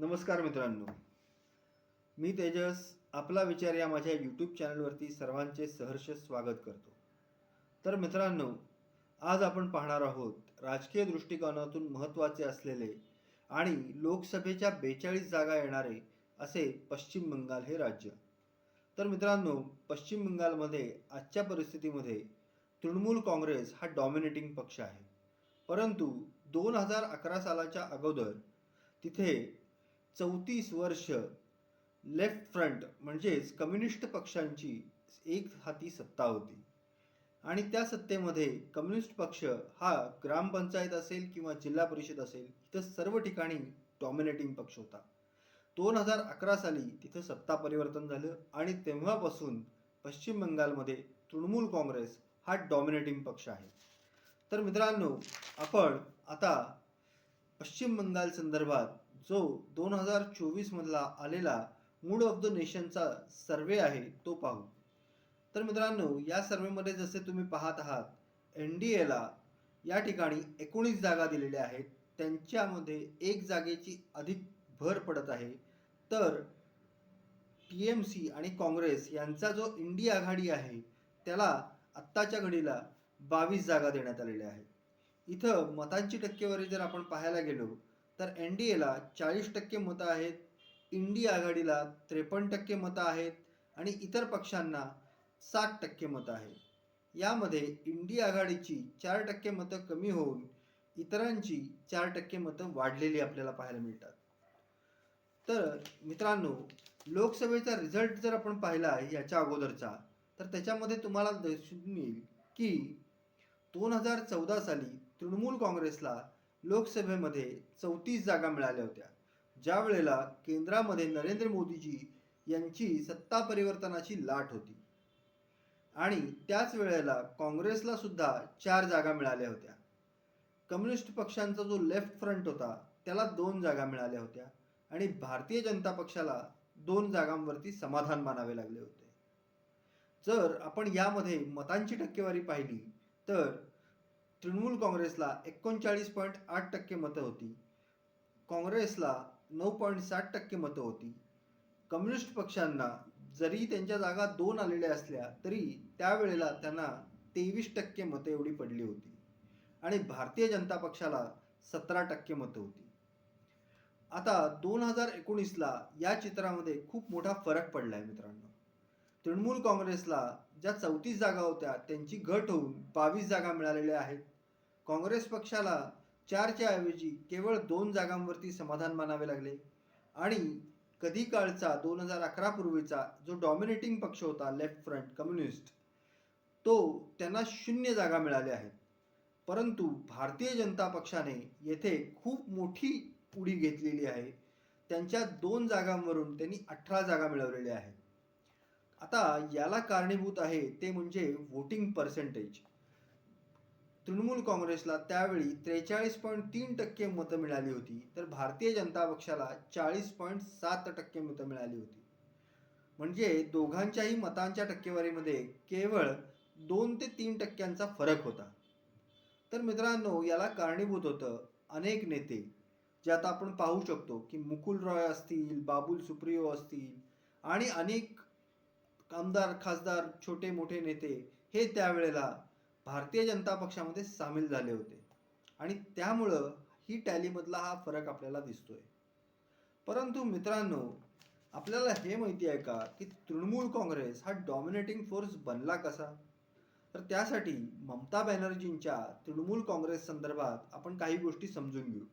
नमस्कार मित्रांनो. मी तेजस आपला विचार या माझ्या यूट्यूब चॅनलवरती सर्वांचे सहर्ष स्वागत करतो. तर मित्रांनो आज आपण पाहणार आहोत राजकीय दृष्टिकोनातून महत्त्वाचे असलेले आणि लोकसभेच्या बेचाळीस जागा येणारे असे पश्चिम बंगाल हे राज्य. तर मित्रांनो पश्चिम बंगालमध्ये आजच्या परिस्थितीमध्ये तृणमूल काँग्रेस हा डॉमिनेटिंग पक्ष आहे. परंतु दोन हजार अकरा सालाच्या अगोदर तिथे चौतीस वर्ष लेफ्ट फ्रंट म्हणजेच कम्युनिस्ट पक्षांची एक हाती सत्ता होती. आणि त्या सत्तेमध्ये कम्युनिस्ट पक्ष हा ग्रामपंचायत असेल किंवा जिल्हा परिषद असेल इथं सर्व ठिकाणी डॉमिनेटिंग पक्ष होता. दोन हजार अकरा साली तिथं सत्ता परिवर्तन झालं आणि तेव्हापासून पश्चिम बंगालमध्ये तृणमूल काँग्रेस हा डॉमिनेटिंग पक्ष आहे. तर मित्रांनो आपण आता पश्चिम बंगाल संदर्भात जो दोन हजार चोवीसमधला आलेला मूड ऑफ द नेशनचा सर्वे आहे तो पाहू. तर मित्रांनो या सर्वेमध्ये जसे तुम्ही पाहत आहात एन डी एला या ठिकाणी एकोणीस जागा दिलेल्या आहेत. त्यांच्यामध्ये एक जागेची अधिक भर पडत आहे. तर टी एम सी आणि काँग्रेस यांचा जो इंडी आघाडी आहे त्याला आत्ताच्या घडीला बावीस जागा देण्यात आलेल्या आहेत. इथं मतांची टक्केवारी जर आपण पाहायला गेलो तर एन डी एला चाळीस टक्के मतं आहेत इंडी आघाडीला त्रेपन्न टक्के मतं आहेत आणि इतर पक्षांना साठ टक्के मतं आहेत. यामध्ये इंडी आघाडीची चार टक्के मतं कमी होऊन इतरांची चार टक्के मतं वाढलेली आपल्याला पाहायला मिळतात. तर मित्रांनो लोकसभेचा रिझल्ट जर आपण पाहिला याच्या अगोदरचा तर त्याच्यामध्ये तुम्हाला दिसून येईल की दोन हजार चौदा साली तृणमूल काँग्रेसला लोकसभेमध्ये चौतीस जागा मिळाल्या होत्या. ज्या वेळेला केंद्रामध्ये नरेंद्र मोदीजी यांची सत्ता परिवर्तनाची लाट होती. आणि त्याच वेळेला काँग्रेसला सुद्धा चार जागा मिळाल्या होत्या. कम्युनिस्ट पक्षांचा जो लेफ्ट फ्रंट होता त्याला दोन जागा मिळाल्या होत्या आणि भारतीय जनता पक्षाला दोन जागांवरती समाधान मानावे लागले होते. जर आपण यामध्ये मतांची टक्केवारी पाहिली तर तृणमूल काँग्रेसला एकोणचाळीस पॉईंट आठ टक्के मतं होती. काँग्रेसला नऊ पॉईंट साठ टक्के मतं होती. कम्युनिस्ट पक्षांना जरी त्यांच्या जागा दोन आलेल्या असल्या तरी त्यावेळेला त्यांना तेवीस टक्के मतं एवढी पडली होती. आणि भारतीय जनता पक्षाला सतरा टक्के मतं होती. आता दोन हजार एकोणीसला या चित्रामध्ये खूप मोठा फरक पडला आहे मित्रांनो. तृणमूल काँग्रेसला ज्या चौतीस जागा होत्या त्यांची घट होऊन बावीस जागा मिळालेल्या आहेत. काँग्रेस पक्षाला चारच्या ऐवजी केवळ दोन जागांवरती समाधान मानावे लागले. आणि कधी काळचा दोन हजार अकरा पूर्वीचा जो डॉमिनेटिंग पक्ष होता लेफ्ट फ्रंट कम्युनिस्ट तो त्यांना शून्य जागा मिळाल्या आहेत. परंतु भारतीय जनता पक्षाने येथे खूप मोठी उडी घेतलेली आहे. त्यांच्या दोन जागांवरून त्यांनी अठरा जागा मिळवलेल्या आहेत. आता याला कारणीभूत आहे ते म्हणजे वोटिंग पर्सेंटेज तृणमूल काँग्रेसला त्यावेळी त्रेचाळीस पॉईंट तीन टक्के मतं मिळाली होती तर भारतीय जनता पक्षाला चाळीस पॉईंट सात टक्के मतं मिळाली होती. म्हणजे दोघांच्याही मतांच्या टक्केवारीमध्ये केवळ दोन ते तीन टक्क्यांचा फरक होता. तर मित्रांनो याला कारणीभूत होतं अनेक नेते ज्यात आपण पाहू शकतो की मुकुल रॉय असतील बाबुल सुप्रियो असतील आणि अनेक आमदार खासदार छोटे मोठे नेते हे त्यावेळेला भारतीय जनता पक्षामध्ये सामील झाले होते. आणि त्यामुळं ही टॅलीमधला हा फरक आपल्याला दिसतोय. परंतु मित्रांनो आपल्याला हे माहिती आहे का की तृणमूल काँग्रेस हा डॉमिनेटिंग फोर्स बनला कसा? तर त्यासाठी ममता बॅनर्जींच्या तृणमूल काँग्रेस संदर्भात आपण काही गोष्टी समजून घेऊ.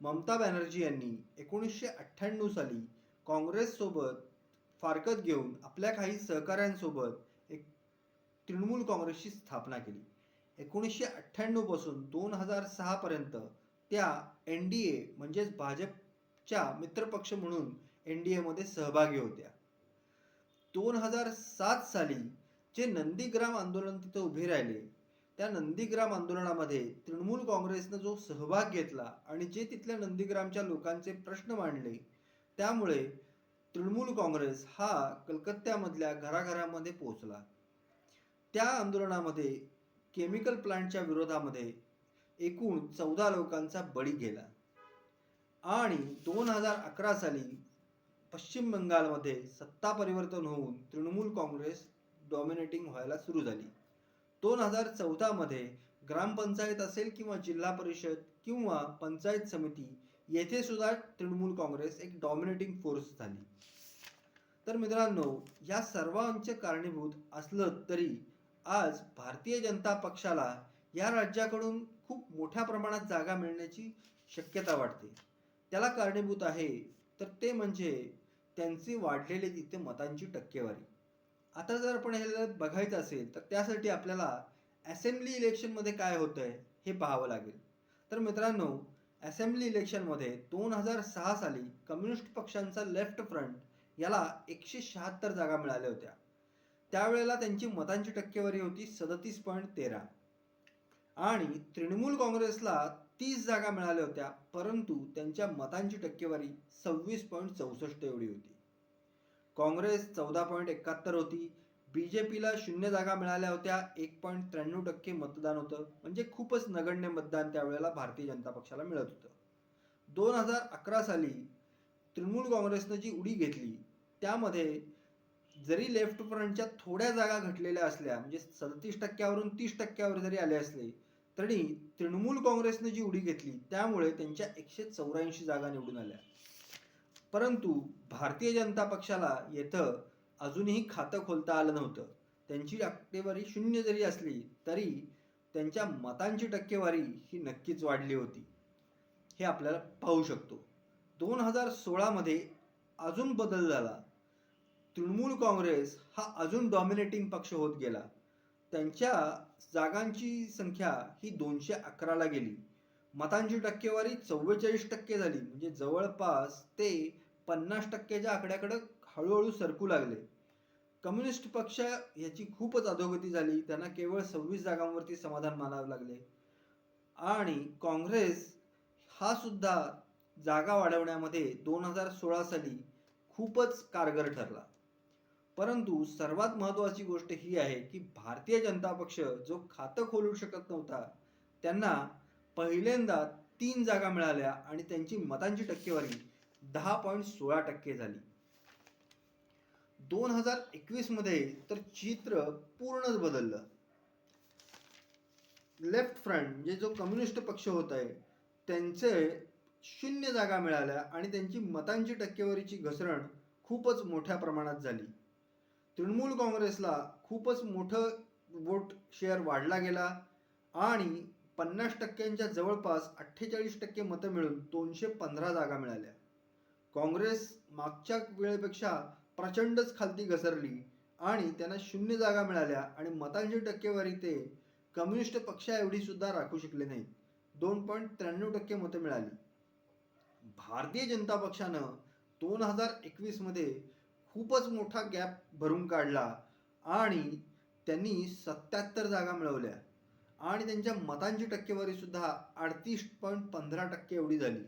ममता बॅनर्जी यांनी एकोणीसशे अठ्ठ्याण्णव साली काँग्रेससोबत फारकत घेऊन आपल्या काही सहकाऱ्यांसोबत एक तृणमूल काँग्रेसची स्थापना केली. एकोणीसशे अठ्ठ्याण्णवपासून दोन हजार सहा पर्यंत त्या एन डी ए म्हणजेच भाजपच्या मित्रपक्ष म्हणून एन डी एमध्ये सहभागी होत्या. दोन हजार सात साली जे नंदीग्राम आंदोलन तिथं उभे राहिले त्या नंदीग्राम आंदोलनामध्ये तृणमूल काँग्रेसनं जो सहभाग घेतला आणि जे तिथल्या नंदीग्रामच्या लोकांचे प्रश्न मांडले त्यामुळे तृणमूल काँग्रेस हा कलकत्त्यामधल्या घराघरामध्ये पोहोचला. त्या आंदोलनामध्ये केमिकल प्लांटच्या विरोधामध्ये एकूण चौदा लोकांचा बळी गेला. आणि दोन हजार अकरा साली पश्चिम बंगालमध्ये सत्ता परिवर्तन होऊन तृणमूल काँग्रेस डॉमिनेटिंग व्हायला सुरू झाली. दोन हजार चौदामध्ये ग्रामपंचायत असेल किंवा जिल्हा परिषद किंवा पंचायत समिती येथे सुद्धा तृणमूल काँग्रेस एक डॉमिनेटिंग फोर्स झाली. तर मित्रांनो या सर्वांचे कारणीभूत असलं तरी आज भारतीय जनता पक्षाला या राज्याकडून खूप मोठ्या प्रमाणात जागा मिळण्याची शक्यता वाटते. त्याला कारणीभूत आहे तर ते म्हणजे त्यांची वाढलेली तिथे मतांची टक्केवारी. आता जर आपण ह्याला बघायचं असेल तर त्यासाठी आपल्याला असेंब्ली इलेक्शनमध्ये काय होतं आहे हे पाहावं लागेल. तर मित्रांनो असेंब्ली इलेक्शनमध्ये दोन हजार सहा साली कम्युनिस्ट पक्षांचा लेफ्ट फ्रंट याला एकशे शहात्तर जागा मिळाल्या होत्या. त्यावेळेला त्यांची मतांची टक्केवारी होती सदतीस पॉईंट तेरा. आणि तृणमूल काँग्रेसला तीस जागा मिळाल्या होत्या परंतु त्यांच्या मतांची टक्केवारी सव्वीस पॉईंट चौसष्ट एवढी होती. काँग्रेस चौदा पॉईंट एकाहत्तर होती बी जे पीला शून्य जागा मिळाल्या होत्या एक पॉईंट त्र्याण्णव टक्के मतदान होतं. म्हणजे खूपच नगण्य मतदान त्यावेळेला भारतीय जनता पक्षाला मिळत होतं. दोन हजार अकरा साली तृणमूल काँग्रेसनं जी उडी घेतली त्यामध्ये जरी लेफ्ट फ्रंटच्या थोड्या जागा घटलेल्या असल्या म्हणजे सदतीस टक्क्यावरून तीस टक्क्यावर जरी आले असले तरी तृणमूल काँग्रेसनं जी उडी घेतली त्यामुळे त्यांच्या एकशे चौऱ्याऐंशी जागा निवडून आल्या. परंतु भारतीय जनता पक्षाला येथं अजूनही खातं खोलता आलं नव्हतं. त्यांची टक्केवारी शून्य जरी असली तरी त्यांच्या मतांची टक्केवारी ही नक्कीच वाढली होती. हे आपल्याला पाहू शकतो. दोन हजार सोळामध्ये अजून बदल झाला. तृणमूल काँग्रेस हा अजून डॉमिनेटिंग पक्ष होत गेला. त्यांच्या जागांची संख्या ही दोनशे अकराला गेली. मतांची टक्केवारी चव्वेचाळीस टक्के झाली. म्हणजे जवळपास ते पन्नास टक्क्याच्या आकड्याकडे हळूहळू सरकू लागले. कम्युनिस्ट पक्ष याची खूपच अधोगती झाली. त्यांना केवळ सव्वीस जागांवरती समाधान मानावे लागले. आणि काँग्रेस हा सुद्धा जागा वाढवण्यामध्ये दोन हजार सोळा साली खूपच कारगर ठरला. परंतु सर्वात महत्त्वाची गोष्ट ही आहे की भारतीय जनता पक्ष जो खातं खोलू शकत नव्हता त्यांना पहिल्यांदा तीन जागा मिळाल्या आणि त्यांची मतांची टक्केवारी दहा पॉईंट सोळा टक्के झाली. दोन हजार एकवीसमध्ये तर चित्र पूर्णच बदललं. लेफ्ट फ्रंट म्हणजे जो कम्युनिस्ट पक्ष होत आहे त्यांचे शून्य जागा मिळाल्या आणि त्यांची मतांची टक्केवारीची घसरण खूपच मोठ्या प्रमाणात झाली. तृणमूल काँग्रेसला खूपच मोठं वोट शेअर वाढला गेला आणि पन्नास टक्क्यांच्या जवळपास अठ्ठेचाळीस टक्के मतं मिळून दोनशे पंधरा जागा मिळाल्या. काँग्रेस मागच्या वेळेपेक्षा प्रचंडच खालती घसरली आणि त्यांना शून्य जागा मिळाल्या आणि मतांची टक्केवारी ते कम्युनिस्ट पक्षाएवढी सुद्धा राखू शकले नाहीत. दोन पॉईंट त्र्याण्णव टक्के मतं मिळाली. भारतीय जनता पक्षानं दोन हजार एकवीसमध्ये खूपच मोठा गॅप भरून काढला आणि त्यांनी सत्याहत्तर जागा मिळवल्या आणि त्यांच्या मतांची टक्केवारी सुद्धा अडतीस पॉईंट पंधरा टक्के एवढी झाली.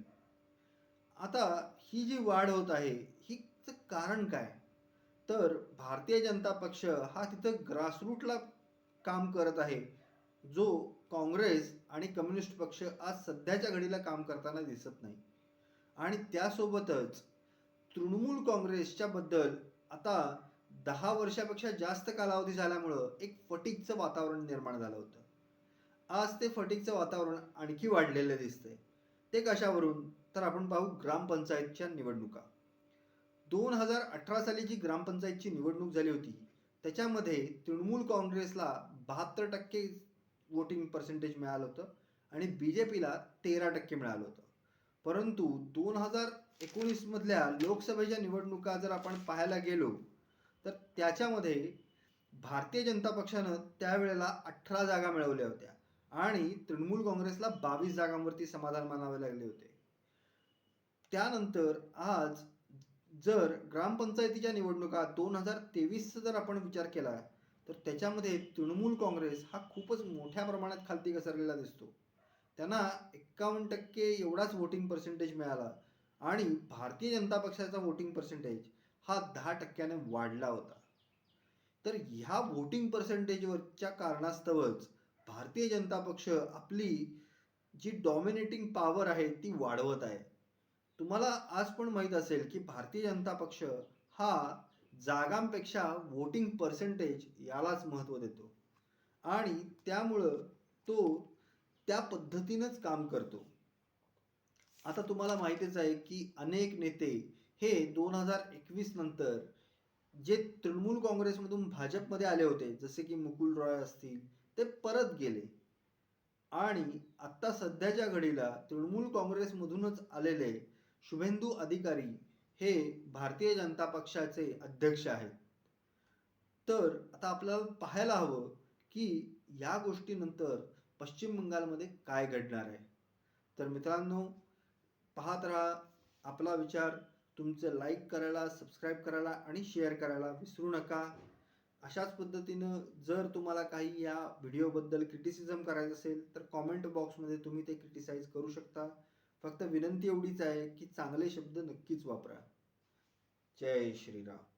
आता ही जी वाढ होत आहे ही कारण काय? तर भारतीय जनता पक्ष हा तिथं ग्रासरूटला काम करत आहे. जो काँग्रेस आणि कम्युनिस्ट पक्ष आज सध्याच्या घडीला काम करताना दिसत नाही. आणि त्यासोबतच तृणमूल काँग्रेसच्या बद्दल आता दहा वर्षापेक्षा जास्त कालावधी झाल्यामुळं एक फटीकचं वातावरण निर्माण झालं होतं. आज ते फटीकचं वातावरण आणखी वाढलेलं दिसतंय. ते कशावरून? तर आपण पाहू ग्रामपंचायतच्या निवडणुका. दोन हजार अठरा साली जी ग्रामपंचायतची निवडणूक झाली होती त्याच्यामध्ये तृणमूल काँग्रेसला बहात्तर टक्के वोटिंग पर्सेंटेज मिळालं होतं आणि बी जे पीला तेरा टक्के मिळालं होतं. परंतु दोन हजार एकोणीसमधल्या लोकसभेच्या निवडणुका जर आपण पाहायला गेलो तर त्याच्यामध्ये भारतीय जनता पक्षानं त्यावेळेला अठरा जागा मिळवल्या होत्या आणि तृणमूल काँग्रेसला बावीस जागांवरती समाधान मानावे लागले होते. त्यानंतर आज जर ग्रामपंचायतीच्या निवडणुका दोन हजार तेवीसचा जर आपण विचार केला तर त्याच्यामध्ये तृणमूल काँग्रेस हा खूपच मोठ्या प्रमाणात खालती घसरलेला दिसतो. त्यांना एक्कावन्न टक्के एवढाच वोटिंग पर्सेंटेज मिळाला आणि भारतीय जनता पक्षाचा वोटिंग पर्सेंटेज हा दहा टक्क्याने वाढला होता. तर ह्या वोटिंग पर्सेंटेजवरच्या कारणास्तवच भारतीय जनता पक्ष आपली जी डॉमिनेटिंग पॉवर आहे ती वाढवत आहे. तुम्हाला आज पण माहीत असेल की भारतीय जनता पक्ष हा जागांपेक्षा वोटिंग पर्सेंटेज यालाच महत्त्व देतो. आणि त्यामुळं तो त्या पद्धतीनंच काम करतो. आता तुम्हाला माहितीच आहे की अनेक नेते हे दोन हजार एकवीस नंतर जे तृणमूल काँग्रेसमधून भाजपमध्ये आले होते जसे की मुकुल रॉय असतील ते परत गेले. आणि आत्ता सध्याच्या घडीला तृणमूल काँग्रेसमधूनच आलेले शुभेंदू अधिकारी हे भारतीय जनता पक्षाचे अध्यक्ष आहेत. तर आता आपल्याला पाहायला हवं की या गोष्टीनंतर पश्चिम बंगालमध्ये काय घडणार आहे. तर मित्रांनो पाहत राहा आपला विचार. तुमचं लाईक करायला सबस्क्राईब करायला आणि शेअर करायला विसरू नका. अशाच पद्धतीनं जर तुम्हाला काही या व्हिडिओबद्दल क्रिटिसिझम करायचं असेल तर कॉमेंट बॉक्समध्ये तुम्ही ते क्रिटिसाइज करू शकता. फक्त विनंती एवढीच आहे की चांगले शब्द नक्कीच वापरा. जय श्रीराम.